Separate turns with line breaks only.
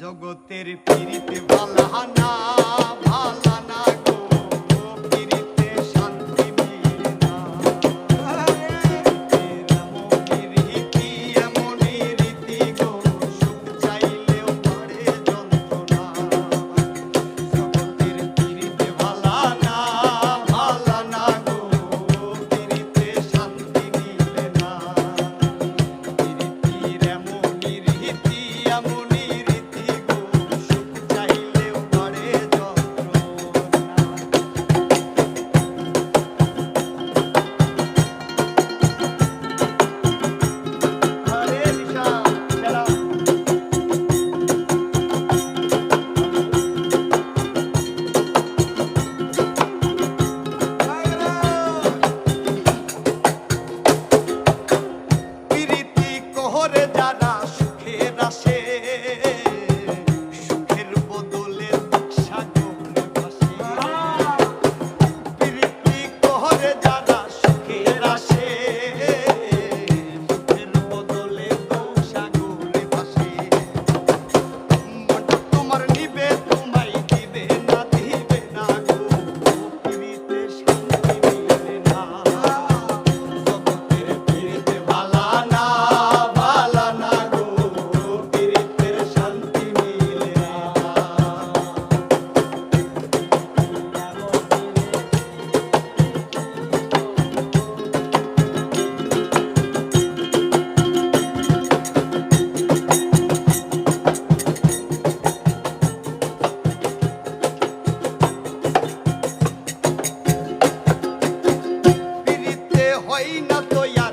জগতের পিরিতে ভালা না ভালা না। লইয়া